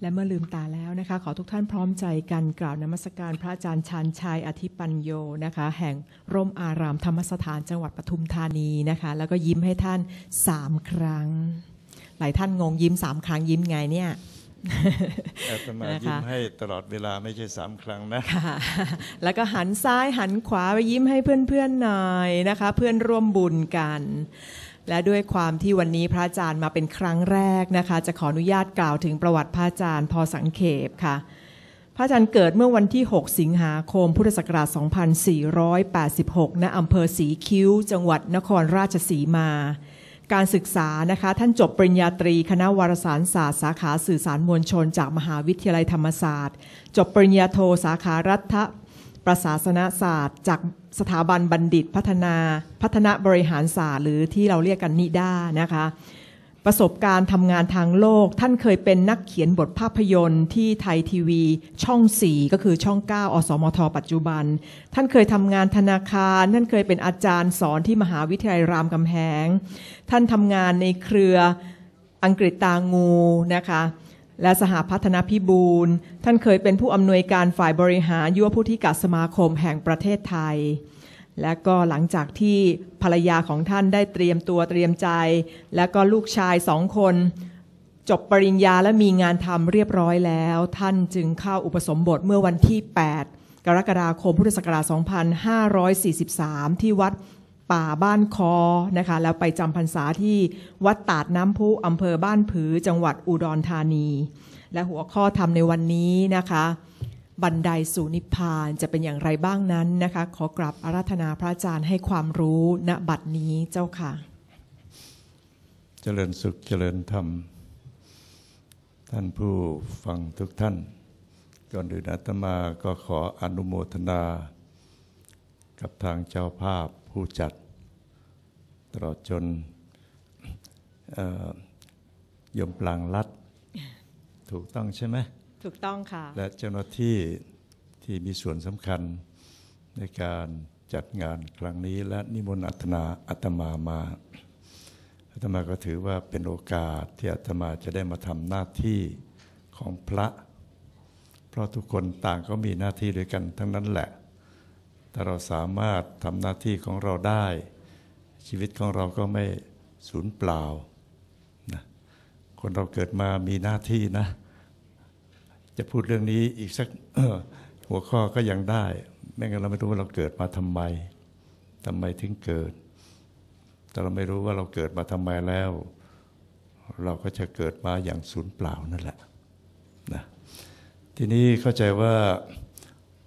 และเมื่อลืมตาแล้วนะคะ ขอทุกท่านพร้อมใจกันกล่าวนมัสการพระอาจารย์ชันชัยอธิปัญโยนะคะ แห่งร่มอารามธรรมสถานจังหวัดปทุมธานีนะคะ แล้วก็ยิ้มให้ท่านสามครั้ง หลายท่านงงยิ้มสามครั้งยิ้มไงเนี่ยอาตมานะคะยิ้มให้ตลอดเวลาไม่ใช่สามครั้งนะค่ะแล้วก็หันซ้ายหันขวาไปยิ้มให้เพื่อนๆหน่อยนะคะ เพื่อนร่วมบุญกัน และด้วยความที่วันนี้พระอาจารย์มาเป็นครั้งแรกนะคะ จะขออนุญาตกล่าวถึงประวัติพระอาจารย์พอสังเขปค่ะ พระอาจารย์เกิดเมื่อวันที่ 6 สิงหาคม พุทธศักราช 2486 ณอำเภอศรีคิ้ว จังหวัดนครราชสีมา การศึกษานะคะ ท่านจบปริญญาตรีคณะวารสารศาสตร์ สาขาสื่อสารมวลชนจากมหาวิทยาลัยธรรมศาสตร์ จบปริญญาโทสาขารัฐ ประศาสนศาสตร์ จากสถาบันบัณฑิตพัฒนาพัฒนาบริหารศาสตร์ หรือที่เราเรียกกันนิด้านะคะประสบการณ์ทำงานทางโลก ท่านเคยเป็นนักเขียนบทภาพยนตร์ที่ไทยทีวี ช่อง 4 ก็คือช่อง 9 อสมท ปัจจุบัน ท่านเคยทำงานธนาคาร ท่านเคยเป็นอาจารย์สอนที่มหาวิทยาลัยรามคำแหง ท่านทำงานในเครืออังกฤษตางูนะคะ และสหพัฒนพิบูลท่านเคยเป็นผู้อำนวยการฝ่ายบริหารยุวผู้ที่กัสมาคมแห่งประเทศไทย และก็หลังจากที่ภรรยาของท่านได้เตรียมตัวเตรียมใจ และก็ลูกชายสองคน จบปริญญาและมีงานทำเรียบร้อยแล้ว ท่านจึงเข้าอุปสมบทเมื่อวันที่ 8 กรกฎาคมพุทธศักราช 2543 ที่วัด ป่าบ้านคอนะคะ แล้วไปจำพรรษาที่วัดตาดน้ำพุอำเภอบ้านผือจังหวัดอุดรธานี และหัวข้อธรรมในวันนี้นะคะ บันไดสู่นิพพานจะเป็นอย่างไรบ้างนั้นนะคะ ขอกราบอาราธนาพระอาจารย์ให้ความรู้ณบัดนี้เจ้าค่ะ เจริญสุขเจริญธรรม ท่านผู้ฟังทุกท่าน ก่อนอื่นอาตมาก็ขออนุโมทนากับทางเจ้าภาพผู้จัด ตลอดจนเอ่อยมปลางรัดถูกต้องใช่ไหมถูกต้องค่ะ และเจ้าหน้าที่ที่มีส่วนสำคัญในการจัดงานครั้งนี้ และนิมนต์อัตนาอาตมามาอาตมาก็ถือว่าเป็นโอกาสที่อาตมาจะได้มาทำหน้าที่ของพระ เพราะทุกคนต่างก็มีหน้าที่ด้วยกันทั้งนั้นแหละถ้าเราสามารถทำหน้าที่ของเราได้ ชีวิตของเราก็ไม่สูญเปล่านะคนเราเกิดมามีหน้าที่นะ จะพูดเรื่องนี้อีกสักหัวข้อก็ยังได้ไม่งั้นเราไม่รู้ว่าเราเกิดมาทำไมทำไมถึงเกิด แต่เราไม่รู้ว่าเราเกิดมาทำไมแล้ว เราก็จะเกิดมาอย่างสูญเปล่านั่นแหละนะทีนี้เข้าใจว่า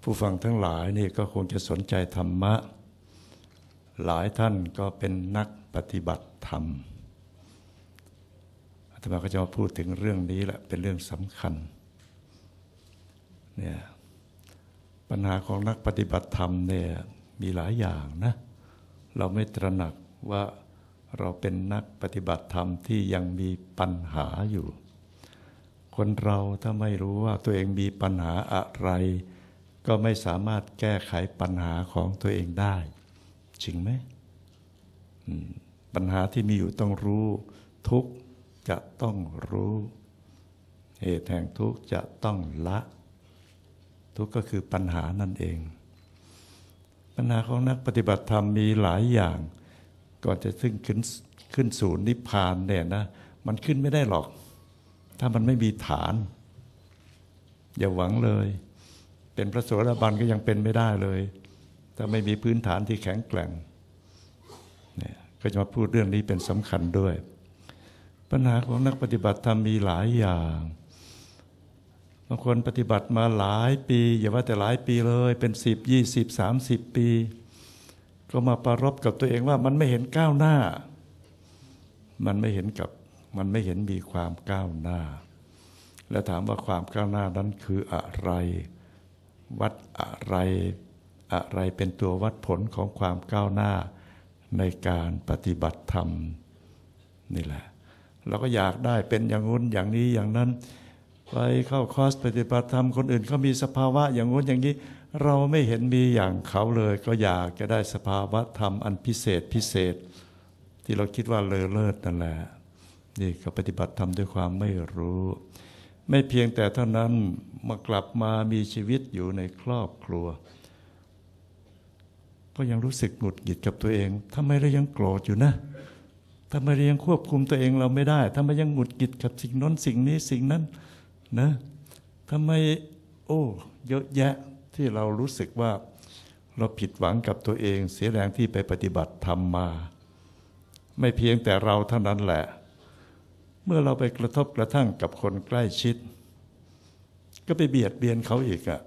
ผู้ฟังทั้งหลายนี่ก็คงจะสนใจธรรมะ หลายท่านก็เป็นนักปฏิบัติธรรมอาตมาก็จะมาพูดถึงเรื่องนี้แหละเป็นเรื่องสำคัญเนี่ยปัญหาของนักปฏิบัติธรรมเนี่ยมีหลายอย่างนะเราไม่ตระหนักว่าเราเป็นนักปฏิบัติธรรมที่ยังมีปัญหาอยู่ คนเราถ้าไม่รู้ว่าตัวเองมีปัญหาอะไร ก็ไม่สามารถแก้ไขปัญหาของตัวเองได้ จริงไหมปัญหาที่มีอยู่ต้องรู้ ทุกจะต้องรู้ เหตุแห่งทุกจะต้องละ ทุกก็คือปัญหานั่นเอง ปัญหาของนักปฏิบัติธรรมมีหลายอย่าง ก่อนจะซึ่งขึ้นขึ้นสู่นิพพานเนี่ยนะมันขึ้นไม่ได้หรอก ถ้ามันไม่มีฐาน อย่าหวังเลย เป็นพระโสดาบันก็ยังเป็นไม่ได้เลย ถ้าไม่มีพื้นฐานที่แข็งแกร่งเนี่ยก็จะมาพูดเรื่องนี้เป็นสำคัญด้วย ปัญหาของนักปฏิบัติธรรมมีหลายอย่างบางคนปฏิบัติมาหลายปี อย่าว่าแต่หลายปีเลย เป็นสิบยี่สิบสามสิบปี ก็มาประรบกับตัวเองว่ามันไม่เห็นก้าวหน้า มันไม่เห็นกับมันไม่เห็นมีความก้าวหน้า แล้วถามว่าความก้าวหน้านั้นคืออะไร วัดอะไร อะไรเป็นตัววัดผลของความก้าวหน้าในการปฏิบัติธรรมนี่แหละ เราก็อยากได้เป็นอย่างงู้นอย่างนี้อย่างนั้น ไปเข้าคอร์สปฏิบัติธรรมคนอื่นเขามีสภาวะอย่างงู้นอย่างนี้ เราไม่เห็นมีอย่างเขาเลย ก็อยากจะได้สภาวะธรรมอันพิเศษพิเศษ ที่เราคิดว่าเลอเลิศนั่นแหละนี่ก็ปฏิบัติธรรมด้วยความไม่รู้ ไม่เพียงแต่เท่านั้นมากลับมามีชีวิตอยู่ในครอบครัว ก็ยังรู้สึกหงุดหงิดกับตัวเองทำไมเรายังโกรธอยู่นะทำไมเรายังควบคุมตัวเองเราไม่ได้ทำไมยังหงุดหงิดกับสิ่งน้นสิ่งนี้สิ่งนั้นนะทำไมโอ้เยอะแยะที่เรารู้สึกว่าเราผิดหวังกับตัวเอง เสียแรงที่ไปปฏิบัติธรรมมา ไม่เพียงแต่เราเท่านั้นแหละ เมื่อเราไปกระทบกระทั่งกับคนใกล้ชิด ก็ไปเบียดเบียนเขาอีกอะ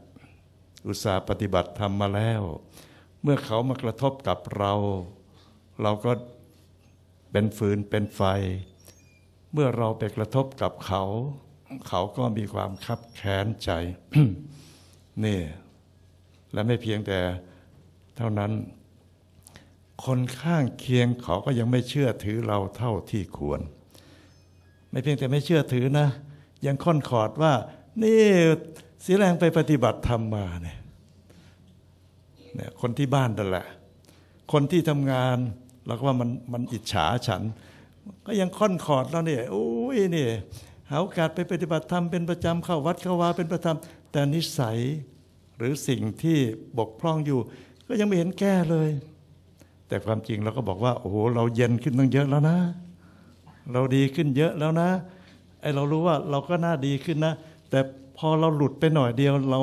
อุตส่าห์ปฏิบัติธรรมมาแล้ว เมื่อเขามากระทบกับเรา เราก็เป็นฟืนเป็นไฟ เมื่อเราไปกระทบกับเขา เขาก็มีความคับแค้นใจนี่และไม่เพียงแต่เท่านั้น คนข้างเคียงเขาก็ยังไม่เชื่อถือเราเท่าที่ควร ไม่เพียงแต่ไม่เชื่อถือนะ ยังค่อนขอดว่า นี่สีแรงไปปฏิบัติธรรมมาเนี่ย เนี่ยคนที่บ้านนั่นแหละ คนที่ทำงานเราก็ว่ามันมันอิจฉาฉัน ก็ยังค่อนขอดแล้วเนี่ยโอ้ยเนี่ยหาโอกาสไปปฏิบัติธรรมเป็นประจำเข้าวัดเข้าวาเป็นประจำแต่นิสัยหรือสิ่งที่บกพร่องอยู่ ก็ยังไม่เห็นแก้เลย แต่ความจริงเราก็บอกว่า โอ้โหเราเย็นขึ้นตั้งเยอะแล้วนะ เราดีขึ้นเยอะแล้วนะไอเรารู้ว่าเราก็น่าดีขึ้นนะ แต่พอเราหลุดไปหน่อยเดียวเรา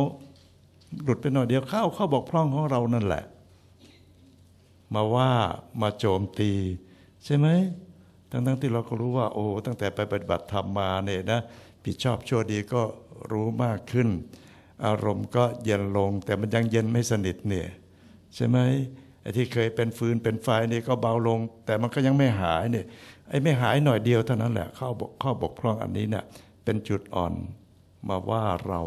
หลุดไปหน่อยเดียวเข้าเข้าบกพร่องของเรานั่นแหละ มาว่ามาโจมตี ใช่ไหมทั้งทั้งที่เราก็รู้ว่า โอ้ตั้งแต่ไปปฏิบัติธรรมมาเนี่ยนะผิดชอบชั่วดีก็รู้มากขึ้น อารมณ์ก็เย็นลง แต่มันยังเย็นไม่สนิทเนี่ยใช่ไหมไอ้ที่เคยเป็นฟืนเป็นไฟนี่ก็เบาลง แต่มันก็ยังไม่หายเนี่ยไอ้ไม่หายหน่อยเดียวเท่านั้นแหละข้อบกข้อบกพร่องอันนี้เนี่ยเป็นจุดอ่อนมาว่าเรา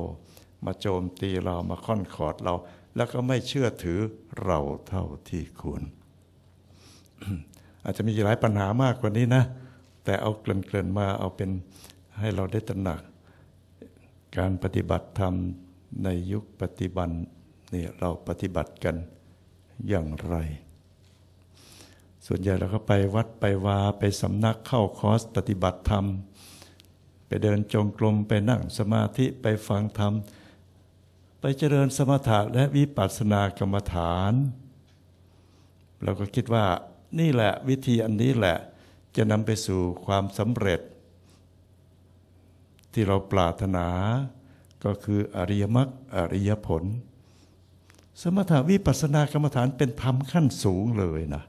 มาโจมตีเรามาค่อนขอดเรา แล้วก็ไม่เชื่อถือเราเท่าที่ควร อาจจะมีหลายปัญหามากกว่านี้นะ แต่เอาเกลิ่อนๆมาเอาเป็นให้เราได้ตระหนัก การปฏิบัติธรรมในยุคปฏิบัตินี่เราปฏิบัติกันอย่างไร ส่วนใหญ่เราก็ไปวัดไปวาไปสำนักเข้าคอร์สปฏิบัติธรรม ไปเดินจงกรมไปนั่งสมาธิไปฟังธรรม ไปเจริญสมถะและวิปัสสนากรรมฐาน เราก็คิดว่านี่แหละวิธีอันนี้แหละจะนำไปสู่ความสำเร็จ ที่เราปรารถนาก็คืออริยมรรคอริยผล สมถาวิปัสสนากรรมฐานเป็นธรรมขั้นสูงเลยนะ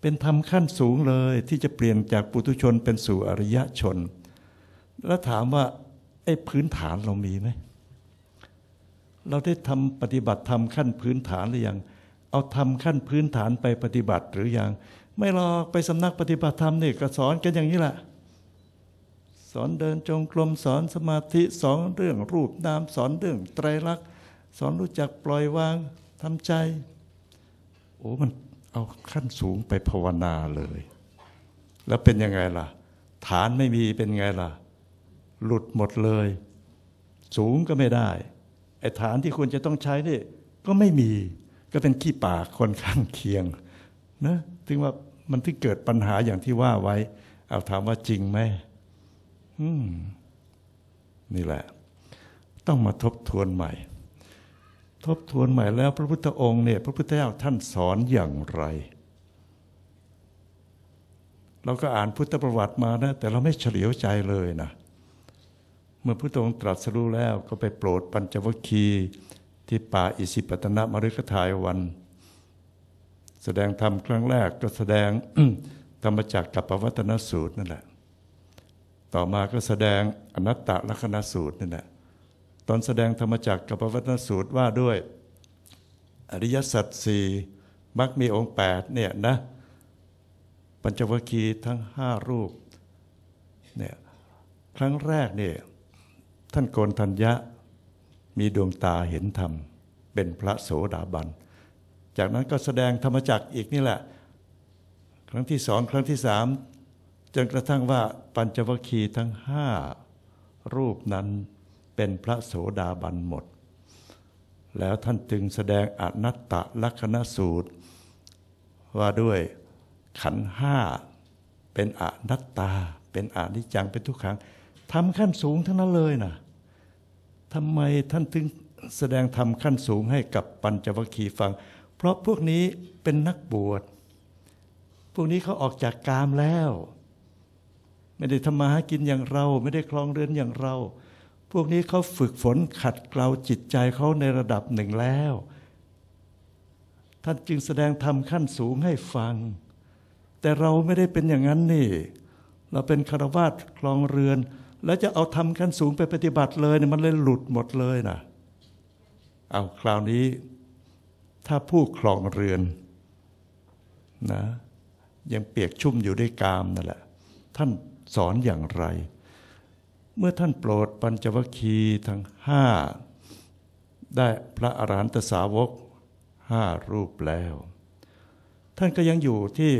เป็นธรรมขั้นสูงเลยที่จะเปลี่ยนจากปุถุชนเป็นสู่อริยชน แล้วถามว่าไอ้พื้นฐานเรามีไหม เราได้ทำปฏิบัติธรรมขั้นพื้นฐานหรือยัง เอาทำขั้นพื้นฐานไปปฏิบัติหรือยัง ไม่หรอกไปสำนักปฏิบัติธรรมนี่ก็สอนกันอย่างนี้แหละสอนเดินจงกรมสอนสมาธิสอนเรื่องรูปนามสอนเรื่องไตรลักษณ์สอนรู้จักปล่อยวางทำใจ โอ้มันเอาขั้นสูงไปภาวนาเลย แล้วเป็นยังไงล่ะ ฐานไม่มีเป็นไงล่ะ หลุดหมดเลย สูงก็ไม่ได้ ฐานที่ควรจะต้องใช้นี่ก็ไม่มีก็เป็นขี้ปากคนข้างเคียงนะถึงว่ามันที่เกิดปัญหาอย่างที่ว่าไว้ เอาถามว่าจริงไหมนี่แหละ ต้องมาทบทวนใหม่ ทบทวนใหม่แล้วพระพุทธองค์เนี่ยพระพุทธเจ้าท่านสอนอย่างไร เราก็อ่านพุทธประวัติมานะ แต่เราไม่เฉลียวใจเลยนะ มื่อพระองค์ตรัสรู้แล้วก็ไปโปรดปัญจวัคคีที่ป่าอิสิปตนมฤคทายวัน แสดงธรรมครั้งแรกก็แสดงธรรมจักรกับปวัตนสูตรนั่นแหละ ต่อมาก็แสดงอนัตตลักษณสูตรนั่นแหละตอนแสดงธรรมจักรกับปวัตนสูตรว่าด้วย อริยสัจสี่มักมีองค์แปดเนี่ยนะ ปัญจวัคคีย์ทั้งห้ารูปเนี่ยครั้งแรกเนี่ย ท่านโกนทัญญะมีดวงตาเห็นธรรม เป็นพระโสดาบัน จากนั้นก็แสดงธรรมจักอีกนี่แหละ ครั้งที่สองครั้งที่สามจนกระทั่งว่าปัญจวัคคีย์ทั้งห้ารูปนั้นเป็นพระโสดาบันหมด แล้วท่านจึงแสดงอนัตตลักษณสูตร ว่าด้วยขันห้าเป็นอนัตตา เป็นอนิจจังเป็นทุกขังทำขั้นสูงทั้งนั้นเลยนะ ทำไมท่านถึงแสดงธรรมขั้นสูงให้กับปัญจวัคคีย์ฟัง เพราะพวกนี้เป็นนักบวช พวกนี้เขาออกจากกามแล้ว ไม่ได้ทำมาหากินอย่างเรา ไม่ได้คลองเรือนอย่างเรา พวกนี้เขาฝึกฝนขัดเกลาจิตใจเขาในระดับหนึ่งแล้ว ท่านจึงแสดงธรรมขั้นสูงให้ฟัง แต่เราไม่ได้เป็นอย่างนั้นนี่ เราเป็นคารวาสคลองเรือน แล้วจะเอาทำขั้นสูงไปปฏิบัติเลยเนี่ยมันเลยหลุดหมดเลยนะเอาคราวนี้ ถ้าผู้คลองเรือนนะยังเปียกชุ่มอยู่ด้วยกามนั่นแหละ ท่านสอนอย่างไร เมื่อท่านโปรดปัญจวัคคีย์ทั้งห้าได้พระอรหันตสาวกห้ารูปแล้ว ท่านก็ยังอยู่ที่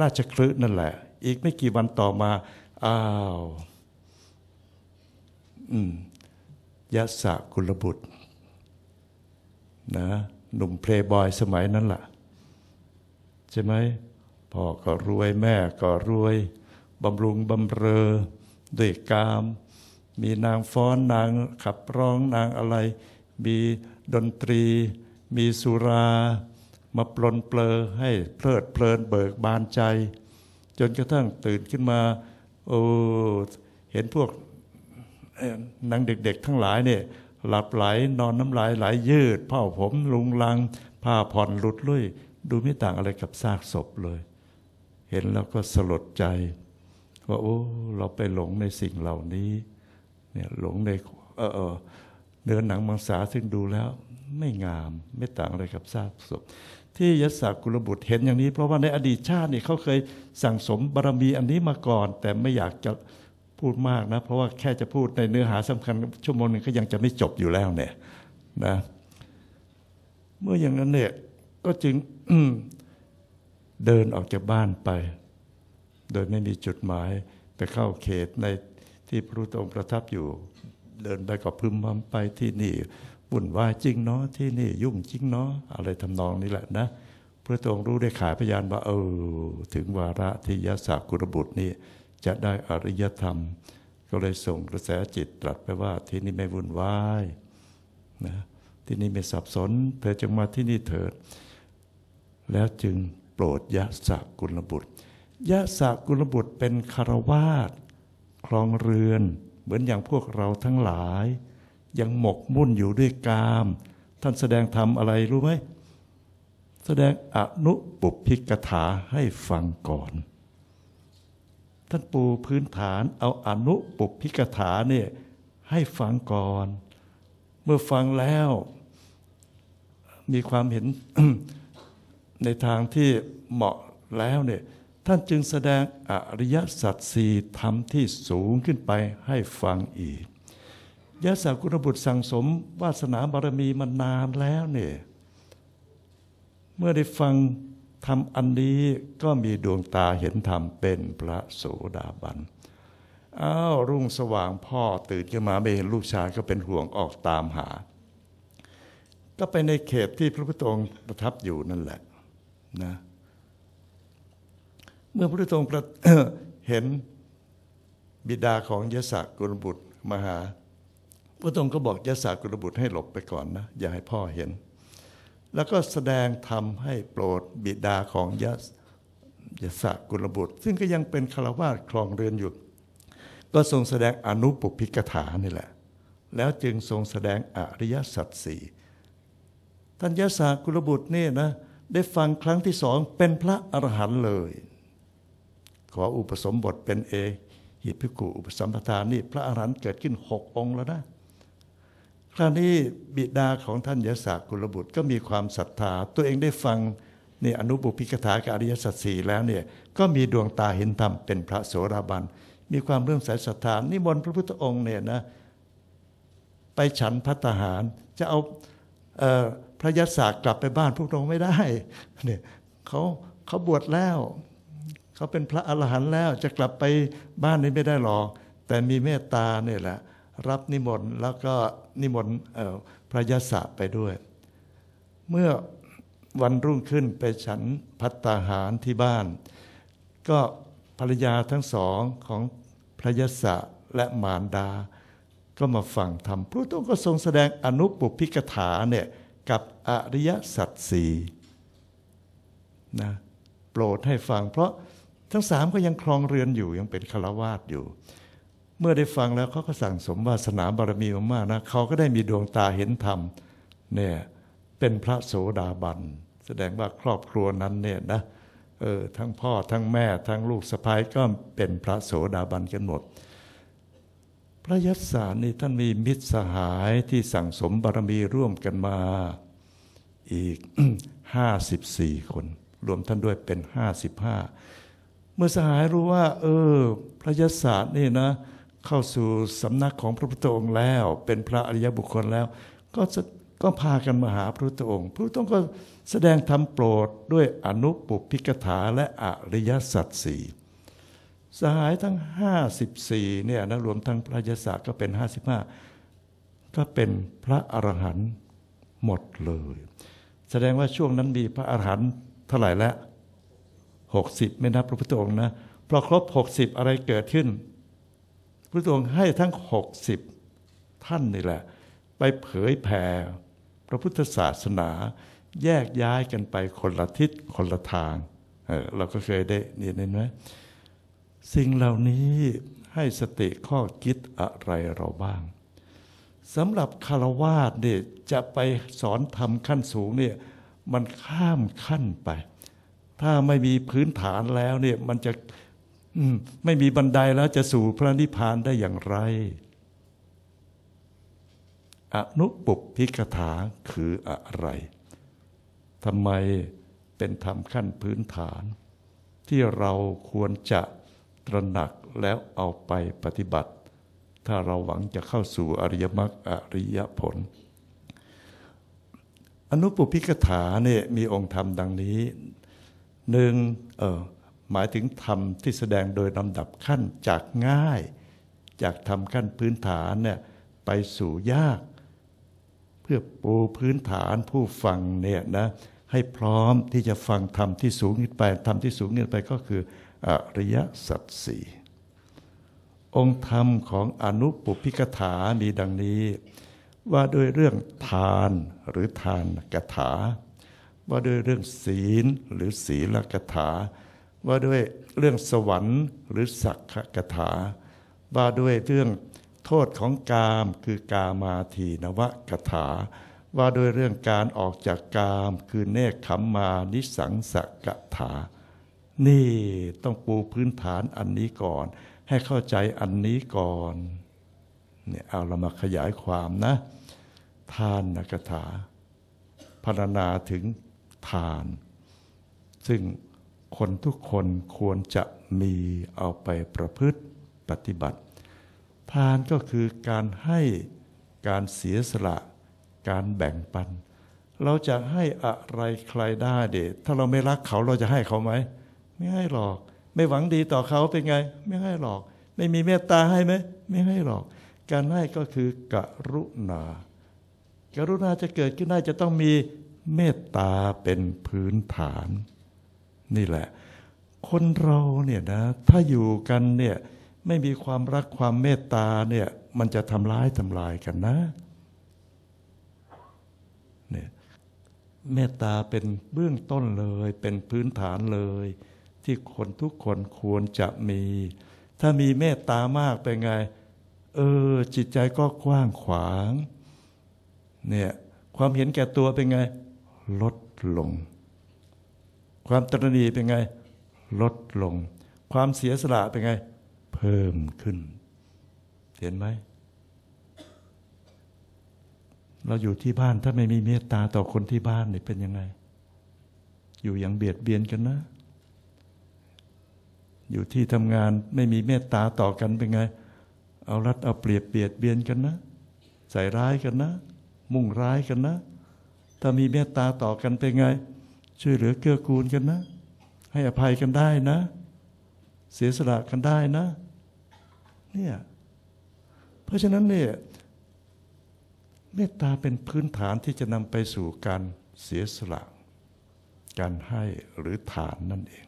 ราชคลึนั่นแหละ อีกไม่กี่วันต่อมา อ้าว ยะสะกุลบุตรนะหนุ่มเพลย์บอยสมัยนั้นล่ะ ใช่ไหมพ่อก็รวยแม่ก็รวยบำรุงบำเรอด้วยกาม มีนางฟ้อนนางขับร้องนางอะไร มีดนตรี มีสุรา มาปลนเปลอให้เพลิดเพลินเบิกบานใจ จนกระทั่งตื่นขึ้นมา โอ้ เห็นพวก นางเด็ก ๆ ทั้งหลายเนี่ยหลับไหลนอนน้ำลายไหลยืดผ้าผมลุงลัง ผ้าผ่อนหลุดลุ่ยดูไม่ต่างอะไรกับซากศพเลย เห็นแล้วก็สลดใจ ว่าโอ้เราไปหลงในสิ่งเหล่านี้เนี่ยหลงในเออเอเนื้อหนังมังสาซึ่งดูแล้ว ไม่งามไม่ต่างอะไรกับซากศพ ที่ยศกุลบุตรเห็นอย่างนี้ เพราะว่าในอดีตชาตินี่เขาเคยสั่งสมบารมีอันนี้มาก่อน แต่ไม่อยากจะ พูดมากนะเพราะว่าแค่จะพูดในเนื้อหาสำคัญชั่วโมงหนึ่งก็ยังจะไม่จบอยู่แล้วเนี่ยนะเมื่ออย่างนั้นเนี่ยก็จึงเดินออกจากบ้านไป โดยไม่มีจุดหมายไปเข้าเขตในที่พระพุทธองค์ประทับอยู่ เดินไปก็พึมพำไปที่นี่วุ่นวายจริงเนาะที่นี่ยุ่งจริงเนาะอะไรทำนองนี้แหละนะพระองค์รู้ได้ขายพยานว่าเออถึงวาระที่ยศกุรบุตรนี่ จะได้อริยธรรม ก็เลยส่งกระแสจิตตรัสไปว่าที่นี่ไม่วุ่นวายนะที่นี่ไม่สับสนเธอจงมาที่นี่เถิด แล้วจึงโปรดยะสะกุลบุตรยะสะกุลบุตรเป็นคารวาสครองเรือน เหมือนอย่างพวกเราทั้งหลาย ยังหมกมุ่นอยู่ด้วยกาม ท่านแสดงธรรมอะไรรู้ไหมแสดงอนุปุพิกถาให้ฟังก่อน ท่านปูพื้นฐานเอาอนุปุพิกถาเนี่ยให้ฟังก่อน เมื่อฟังแล้ว มีความเห็นในทางที่เหมาะแล้วเนี่ยท่านจึงแสดงอริยสัจสี่ธรรมที่สูงขึ้นไปให้ฟังอีกยะสากุรบุตรสั่งสม วาสนาบารมีมานานแล้วเนี่ยเมื่อได้ฟัง ธรรมอันนี้ก็มีดวงตาเห็นธรรมเป็นพระโสดาบันอ้าวรุ่งสว่างพ่อตื่นขึ้นมาไม่เห็นลูกชายก็เป็นห่วงออกตามหา ก็ไปในเขตที่พระพุทธองค์ประทับอยู่นั่นแหละนะเมื่อพระพุทธองค์เห็นบิดาของยศกุลบุตรมาหาพระองค์ก็บอกยศกุลบุตรให้หลบไปก่อนนะ อย่าให้พ่อเห็น แล้วก็แสดงธรรมให้โปรดบิดาของยศยศกุลบุตร ซึ่งก็ยังเป็นคารวาสครองเรือนอยู่ ก็ทรงแสดงอนุปพิกถานี่แหละ แล้วจึงทรงแสดงอริยสัจสี่ท่านยศกุลบุตรนี่นะได้ฟังครั้งที่สองเป็นพระอรหันต์เลย ขออุปสมบทเป็นเอหิพิกุอุปสัมปทานนี่พระอรหันต์เกิดขึ้นหกองค์แล้วนะ คราวนี้บิดาของท่านยศกุลบุตรก็มีความศรัทธา ตัวเองได้ฟังนี่อนุบุพิกถากับอริยสัจสี่แล้วเนี่ยก็มีดวงตาเห็นธรรมเป็นพระโสดาบัน มีความเรื่อมใสศรัทธานิมนต์พระพุทธองค์เนี่ยนะไปฉันพัตหาร จะเอาเพระยศากกลับไปบ้านพวกเราไม่ได้เนี่ยเขาเขาบวชแล้วเขาเป็นพระอรหันต์แล้วจะกลับไปบ้านนี้ไม่ได้หรอกแต่มีเมตตาเนี่ยแหละ รับนิมนต์แล้วก็นิมนต์พระยศไปด้วย เมื่อวันรุ่งขึ้นไปฉันพัตตาหารที่บ้าน ก็ภรรยาทั้งสองของพระยศและมารดา ก็มาฟังธรรมพระองค์ก็ทรงแสดงอนุปุพิกถาเนี่ยกับอริยสัจสี่นะโปรดให้ฟัง เพราะทั้งสามก็ยังครองเรือนอยู่ยังเป็นฆราวาสอยู่ เมื่อได้ฟังแล้วเขาก็สั่งสมวาสนาบารมีมากนะเขาก็ได้มีดวงตาเห็นธรรมเนี่ยเป็นพระโสดาบัน แสดงว่าครอบครัวนั้นเนี่ยนะเออทั้งพ่อทั้งแม่ทั้งลูกสะพ้ายก็เป็นพระโสดาบันกันหมด พระยศสารนี่ท่านมีมิตรสหายที่สั่งสมบารมีร่วมกันมาอีกห้าสิบสี่คน รวมท่านด้วยเป็นห้าสิบห้าเมื่อสหายรู้ว่า เออ พระยศาสตร์นี่นะเข้าสู่สำนักของพระพุทธองค์แล้ว เป็นพระอริยบุคคลแล้ว ก็จะก็พากันมาหาพระพุทธองค์ พระพุทธองค์ก็แสดงธรรมโปรดด้วยอนุปุพิกถาและอริยสัจสี่สหายทั้ง 54เนี่ยนะรวมทั้งพระยศาสตร์ก็เป็น 55 ก็เป็นพระอรหันต์หมดเลย แสดงว่าช่วงนั้นมีพระอรหันต์เท่าไหร่ล้ว60 ไม่นับพระพุทธองค์นะพอครบ 60 อะไรเกิดขึ้น พระพุทธองค์ให้ทั้ง 60 ท่านนี่แหละ ไปเผยแผ่พระพุทธศาสนา แยกย้ายกันไปคนละทิศคนละทางเเราก็เคยได้เรียนไหมสิ่งเหล่านี้ให้สติข้อคิดอะไรเราบ้างสำหรับคารวาสเนี่ยจะไปสอนทำขั้นสูงเนี่ยมันข้ามขั้นไป ถ้าไม่มีพื้นฐานแล้วเนี่ยมันจะ ไม่มีบันไดแล้วจะสู่พระนิพพานได้อย่างไร อนุปุปพิกถาคืออะไรทำไมเป็นธรรมขั้นพื้นฐาน ที่เราควรจะตระหนักแล้วเอาไปปฏิบัติ ถ้าเราหวังจะเข้าสู่อริยมรรคอริยผล อนุปุพิกถาเนี่ยมีองค์ธรรมดังนี้หนึ่งเออ หมายถึงธรรมที่แสดงโดยลำดับขั้นจากง่าย จากทำขั้นพื้นฐานเนี่ยไปสู่ยาก เพื่อปูพื้นฐานผู้ฟังเนี่ยนะให้พร้อมที่จะฟังธรรมที่สูงขึ้นไปธรรมที่สูงขึ้นไปก็คืออริยสัจสี่องค์ธรรมของอนุปุพิกถามีดังนี้ ว่าด้วยเรื่องทานหรือทานกถา ว่าด้วยเรื่องศีลหรือศีลกถา ว่าด้วยเรื่องสวรรค์หรือสักกถา ว่าด้วยเรื่องโทษของกามคือกามาทีนวะกถา ว่าด้วยเรื่องการออกจากกามคือเนคขมมานิสังสกถา นี่ต้องปูพื้นฐานอันนี้ก่อน ให้เข้าใจอันนี้ก่อนเนี่ยเอาเรามาขยายความนะ ทานนกถาพรรณนาถึงทาน ซึ่ง คนทุกคนควรจะมีเอาไปประพฤติปฏิบัติ ทานก็คือการให้การเสียสละ การแบ่งปัน เราจะให้อะไรใครได้เดชถ้าเราไม่รักเขาเราจะให้เขาไหม ไม่ให้หรอก ไม่หวังดีต่อเขาเป็นไง ไม่ให้หรอก ไม่มีเมตตาให้ไหม ไม่ให้หรอก การให้ก็คือกรุณา กรุณาจะเกิดขึ้นได้จะต้องมีเมตตาเป็นพื้นฐาน นี่แหละ คนเราเนี่ยนะถ้าอยู่กันเนี่ยไม่มีความรักความเมตตาเนี่ยมันจะทำร้ายทำลายกันนะเนี่ยเมตตาเป็นเบื้องต้นเลย เป็นพื้นฐานเลย ที่คนทุกคนควรจะมี ถ้ามีเมตตามากเป็นไง เออ จิตใจก็กว้างขวาง เนี่ยความเห็นแก่ตัวเป็นไง ลดลง ความตรณีเป็นไง ลดลง ความเสียสละเป็นไง เพิ่มขึ้น เห็นไหม เราอยู่ที่บ้านถ้าไม่มีเมตตาต่อคนที่บ้านเนี่ยเป็นยังไง อยู่อย่างเบียดเบียนกันนะ อยู่ที่ทำงานไม่มีเมตตาต่อกันเป็นไง เอารัดเอาเปรียบเบียดเบียนกันนะ ใส่ร้ายกันนะ มุ่งร้ายกันนะ ถ้ามีเมตตาต่อกันเป็นไง ช่วยเหลือเกื้อกูลกันนะ ให้อภัยกันได้นะ เสียสละกันได้นะเนี่ยเพราะฉะนั้นเนี่ยเมตตาเป็นพื้นฐานที่จะนำไปสู่การเสียสละ การให้หรือฐานนั่นเอง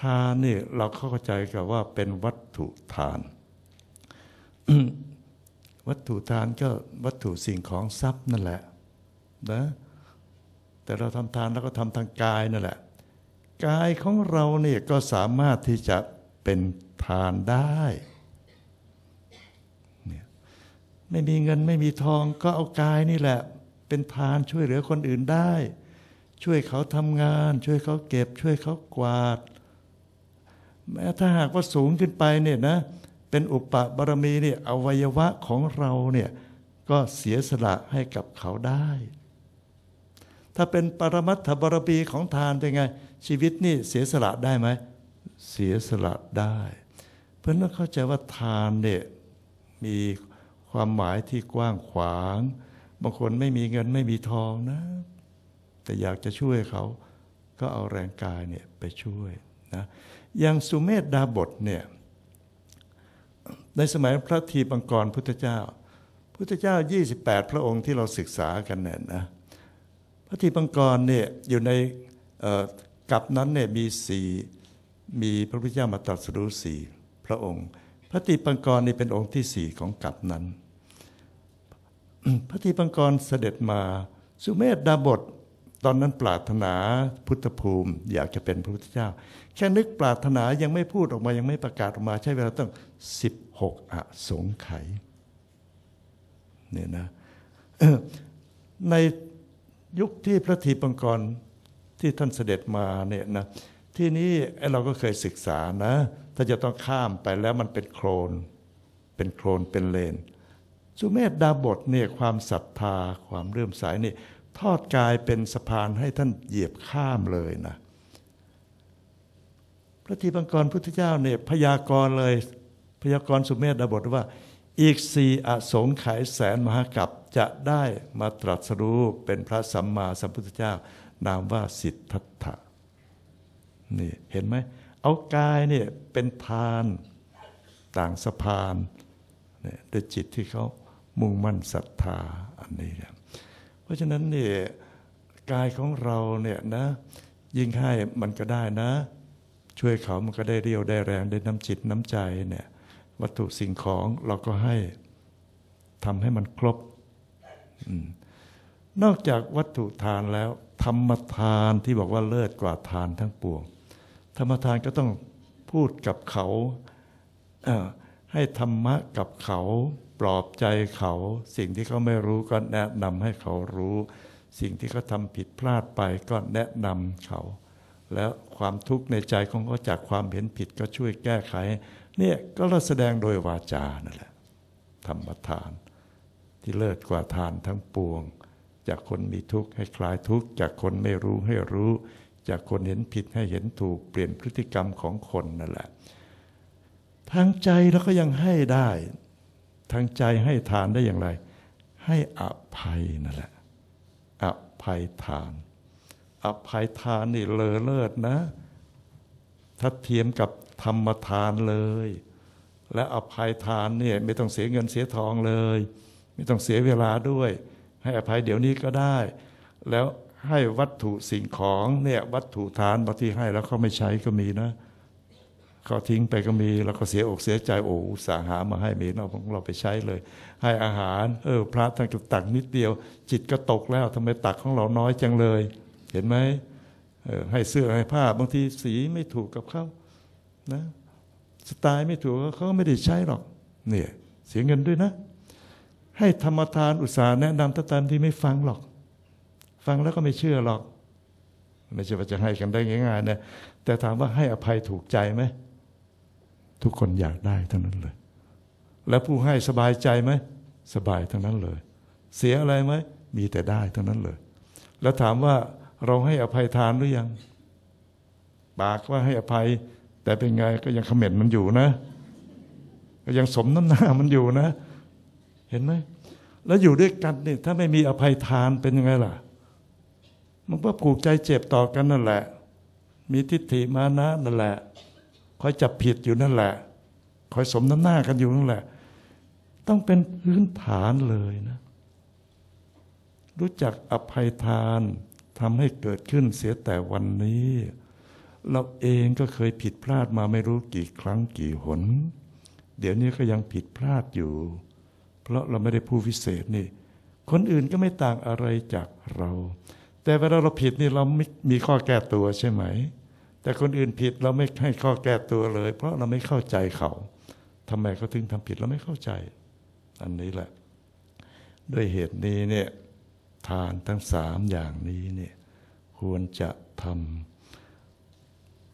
ทานนี่เราเข้าใจกับว่าเป็นวัตถุทาน วัตถุทานก็วัตถุสิ่งของทรัพย์นั่นแหละนะ แต่เราทำทานแล้วก็ทำทางกายนั่นแหละกายของเราเนี่ยก็สามารถที่จะเป็นทานได้เนี่ยไม่มีเงินไม่มีทองก็เอากายนี่แหละ เป็นทานช่วยเหลือคนอื่นได้ ช่วยเขาทำงาน ช่วยเขาเก็บ ช่วยเขากวาด แม้ถ้าหากว่าสูงขึ้นไปเนี่ยนะเป็นอุปบารมีเนี่ยอวัยวะของเราเนี่ยก็เสียสละให้กับเขาได้ ถ้าเป็นปรมัตถบารมีของทานเป็นไง ชีวิตนี่เสียสละได้ไหม เสียสละได้ เพราะนั้นเข้าใจว่าทานเนี่ยมีความหมายที่กว้างขวาง บางคนไม่มีเงินไม่มีทองนะ แต่อยากจะช่วยเขาก็เอาแรงกายเนี่ยไปช่วยนะอย่างสุเมธดาบทเนี่ยในสมัยพระทีปังกรพุทธเจ้า พุทธเจ้า 28 พระองค์ที่เราศึกษากันเนี่ยนะ พระทีปังกรเนี่ยอยู่ในกับนั้นเนี่ยมีสี่มีพระพุทธเจ้ามาตรัสรู้สี่พระองค์ พระทีปังกรนี่เป็นองค์ที่สี่ของกับนั้น พระทีปังกรเสด็จมาสุเมธดาบทตอนนั้นปรารถนาพุทธภูมิ อยากจะเป็นพระพุทธเจ้า แค่นึกปรารถนายังไม่พูดออกมายังไม่ประกาศออกมา ใช้เวลาตั้ง16 อสงไขยเนี่ยนะใน ยุคที่พระทีปังกรที่ท่านเสด็จมาเนี่ยนะที่นี้เราก็เคยศึกษานะ ถ้าจะต้องข้ามไปแล้วมันเป็นโครน เป็นโครนเป็นเลน สุเมธดาบทเนี่ยความศรัทธาความเรื่มใสนี่ทอดกายเป็นสะพานให้ท่านเหยียบข้ามเลยนะ พระทีปังกรพุทธเจ้าเนี่ยพยากรณ์เลย พยากรณ์สุเมธดาบทว่า อีกสี่อสงไขยแสนมหากัปจะได้มาตรัสรู้เป็นพระสัมมาสัมพุทธเจ้า นามว่าสิทธัตถะนี่เห็นไหมเอากายเนี่ยเป็นทานต่างสะพานเนี่ยด้วยจิตที่เขามุ่งมั่นศรัทธาอันนี้เนี่ยเพราะฉะนั้นเนี่ยกายของเราเนี่ยนะ ยิ่งให้มันก็ได้นะ ช่วยเขามันก็ได้เรียวได้แรงได้น้ำจิตน้ำใจเนี่ย วัตถุสิ่งของเราก็ให้ทำให้มันครบนอกจากวัตถุทานแล้ว ธรรมทานที่บอกว่าเลิศกว่าทานทั้งปวง ธรรมทานก็ต้องพูดกับเขาให้ธรรมะกับเขาปลอบใจเขา สิ่งที่เขาไม่รู้ก็แนะนำให้เขารู้ สิ่งที่เขาทำผิดพลาดไปก็แนะนำเขา แล้วความทุกข์ในใจของเขาจากความเห็นผิดก็ช่วยแก้ไข เนี่ยก็เราแสดงโดยวาจานั่นแหละธรรมทาน ที่เลิศกว่าทานทั้งปวง จากคนมีทุกข์ให้คลายทุกข์จากคนไม่รู้ให้รู้ จากคนเห็นผิดให้เห็นถูกเปลี่ยนพฤติกรรมของคนนั่นแหละทางใจเราก็ยังให้ได้ทางใจให้ทานได้อย่างไร ให้อภัยนั่นแหละอภัยทาน อภัยทานนี่เลอเลิศนะทัดเทียมกับ ธรรมทานเลย และอภัยทานเนี่ยไม่ต้องเสียเงินเสียทองเลย ไม่ต้องเสียเวลาด้วย ให้อภัยเดี๋ยวนี้ก็ได้ แล้วให้วัตถุสิ่งของเนี่ยวัตถุทานบางทีให้แล้วเขาไม่ใช้ก็มีนะเขาทิ้งไปก็มีเราก็เสียอกเสียใจโอ้สาหามาให้มีเราของเราไปใช้เลย ให้อาหาร เออ พระท่านก็ตักนิดเดียว จิตก็ตกแล้วทำไมตักของเราน้อยจังเลย เห็นไหมเออให้เสื้อให้ผ้าบางทีสีไม่ถูกกับเขา นะสไตล์ไม่ถูกเขาไม่ได้ใช้หรอกเนี่ยเสียเงินด้วยนะ ให้ธรรมทานอุตสาห์แนะนำถ้าตามที่ไม่ฟังหรอก ฟังแล้วก็ไม่เชื่อหรอก ไม่ใช่ว่าจะให้กันได้ง่ายๆนะแต่ถามว่าให้อภัยถูกใจไหมทุกคนอยากได้ทั้งนั้นเลย แล้วผู้ให้สบายใจไหมสบายทั้งนั้นเลย เสียอะไรไหมมีแต่ได้ทั้งนั้นเลย แล้วถามว่าเราให้อภัยทานหรือยังปากว่าให้อภัย แต่เป็นไงก็ยังขม็นมันอยู่นะ ก็ยังสมน้ำหน้ามันอยู่นะ เห็นไหมแล้วอยู่ด้วยกันนี่ถ้าไม่มีอภัยทานเป็นยังไงล่ะ มันก็ผูกใจเจ็บต่อกันนั่นแหละ มีทิฏฐิมานะนั่นแหละคอยจับผิดอยู่นั่นแหละคอยสมน้ำหน้ากันอยู่นั่นแหละ ต้องเป็นพื้นฐานเลยนะ รู้จักอภัยทานทำให้เกิดขึ้นเสียแต่วันนี้ เราเองก็เคยผิดพลาดมาไม่รู้กี่ครั้งกี่หน เดี๋ยวนี้ก็ยังผิดพลาดอยู่ เพราะเราไม่ได้ผู้วิเศษนี่ คนอื่นก็ไม่ต่างอะไรจากเรา แต่เวลาเราผิดนี่เราไม่มีข้อแก้ตัวใช่ไหม แต่คนอื่นผิดเราไม่ให้ข้อแก้ตัวเลย เพราะเราไม่เข้าใจเขาทำไมเขาถึงทำผิดเราไม่เข้าใจ อันนี้แหละ ด้วยเหตุนี้เนี่ยทานทั้งสามอย่างนี้เนี่ยควรจะทำ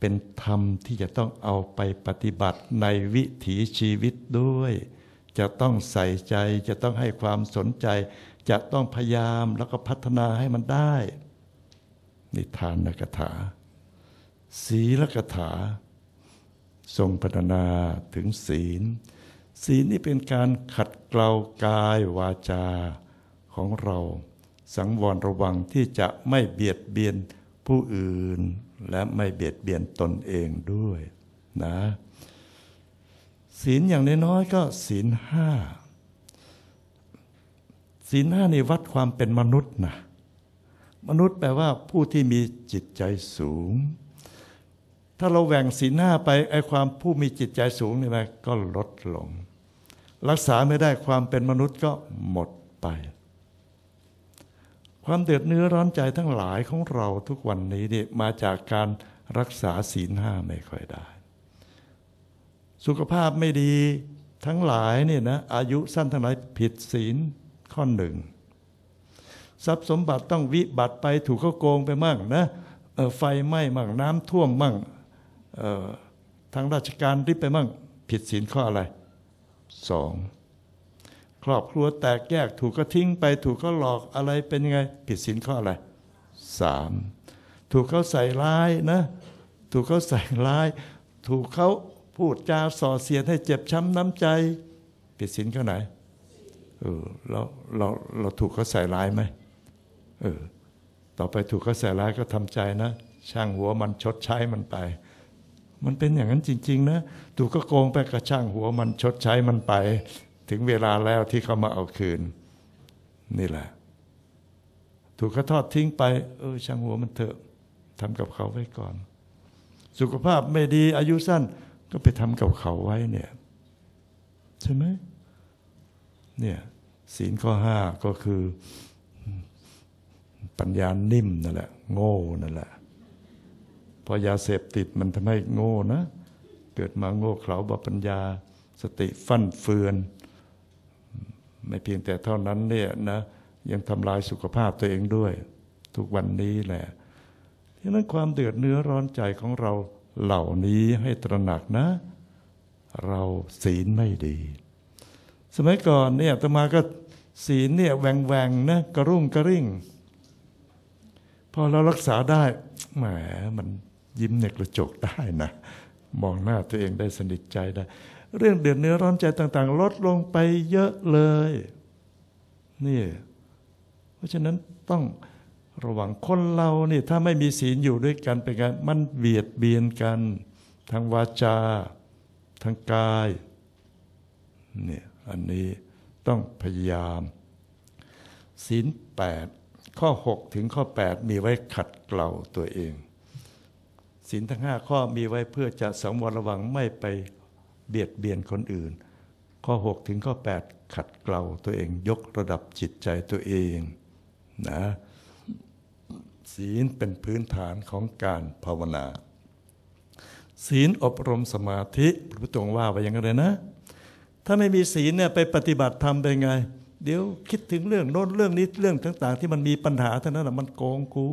เป็นธรรมที่จะต้องเอาไปปฏิบัติในวิถีชีวิตด้วย จะต้องใส่ใจจะต้องให้ความสนใจ จะต้องพยายามแล้วก็พัฒนาให้มันได้ นิทานกถา ศีลกถา ทรงพัฒนาถึงศีล ศีลนี่เป็นการขัดเกลากายวาจาของเรา สังวรระวังที่จะไม่เบียดเบียน ผู้อื่นและไม่เบียดเบียนตนเองด้วยนะศีลอย่างน้อยๆก็ศีลห้าศีลห้านี่วัดความเป็นมนุษย์นะมนุษย์แปลว่าผู้ที่มีจิตใจสูง ถ้าเราแหว่งศีลห้าไปไอความผู้มีจิตใจสูงนี่ไปก็ลดลง รักษาไม่ได้ความเป็นมนุษย์ก็หมดไป ความเดือดเนื้อร้อนใจทั้งหลายของเราทุกวันนี้นี่มาจากการรักษาศีลห้าไม่ค่อยได้ สุขภาพไม่ดีทั้งหลายเนี่ยนะอายุสั้นทั้งหลายผิดศีลข้อหนึ่งทรัพย์สมบัติต้องวิบัติไปถูกเขาโกงไปมั่งนะไฟไหม้มั่งน้ำท่วมมั่งทางราชการริบไปมั่งผิดศีลข้ออะไรสอง ครอบครัวแตกแยกถูกก็ทิ้งไป ถูกเขาหลอกอะไรเป็นยังไง ผิดศีลข้ออะไรสามถูกเขาใส่ร้ายนะ ถูกเขาใส่ร้าย ถูกเขาพูดจาส่อเสียดให้เจ็บช้ำน้ำใจ ผิดศีลข้อไหนเออเราเราเราถูกเขาใส่ร้ายไหมเออต่อไปถูกเขาใส่ร้ายก็ทำใจนะ ช่างหัวมันชดใช้มันไป มันเป็นอย่างนั้นจริง ๆ นะ ถูกก็โกงไปกระช่างหัวมันชดใช้มันไป ถึงเวลาแล้วที่เขามาเอาคืน นี่แหละ ถูกเขาทอดทิ้งไป เออช่างหัวมันเถอะทำกับเขาไว้ก่อน สุขภาพไม่ดีอายุสั้นก็ไปทำกับเขาไว้เนี่ย ใช่ไหมเนี่ยศีลข้อห้าก็คือ ปัญญานิ่มนั่นแหละ โง่นั่นแหละพอยาเสพติดมันทำให้โง่นะ เกิดมาโง่เขลาบปัญญา สติฟั่นเฟือน ไม่เพียงแต่เท่านั้นเนี่ยนะยังทำลายสุขภาพตัวเองด้วย ทุกวันนี้แหละที่นั้นความเดือดเนื้อร้อนใจของเราเหล่านี้ให้ตระหนักนะ เราศีลไม่ดี สมัยก่อนเนี่ยตมาก็ศีลเนี่ยแหวงแหวงนะกระรุ่งกระริ่ง พอเรารักษาได้แหมมันยิ้มในกระจกได้นะ มองหน้าตัวเองได้สนิทใจได้ เรื่องเดือดเนื้อร้อนใจต่าง ๆ ลดลงไปเยอะเลย นี่ เพราะฉะนั้นต้องระวังคนเรานี่ถ้าไม่มีศีลอยู่ด้วยกันเป็นการมันเบียดเบียนกัน ทางวาจา ทางกายเนี่ยอันนี้ต้องพยายามศีลแปดข้อ 6 ถึงข้อ 8 มีไว้ขัดเกลาตัวเองศีลทั้งห้าข้อมีไว้เพื่อจะสังวรระวังไม่ไป เบียดเบียนคนอื่น ข้อ 6 ถึงข้อ 8 ขัดเกลาตัวเองยกระดับจิตใจตัวเองนะศีลเป็นพื้นฐานของการภาวนา ศีลอบรมสมาธิพระพุทธองค์ว่าไว้อย่างไรนะ ถ้าไม่มีศีลเนี่ยไปปฏิบัติธรรมเป็นไง เดี๋ยวคิดถึงเรื่องโน้นเรื่องนี้เรื่องต่าง ๆ ที่มันมีปัญหาเท่านั้นแหละมันโกงกู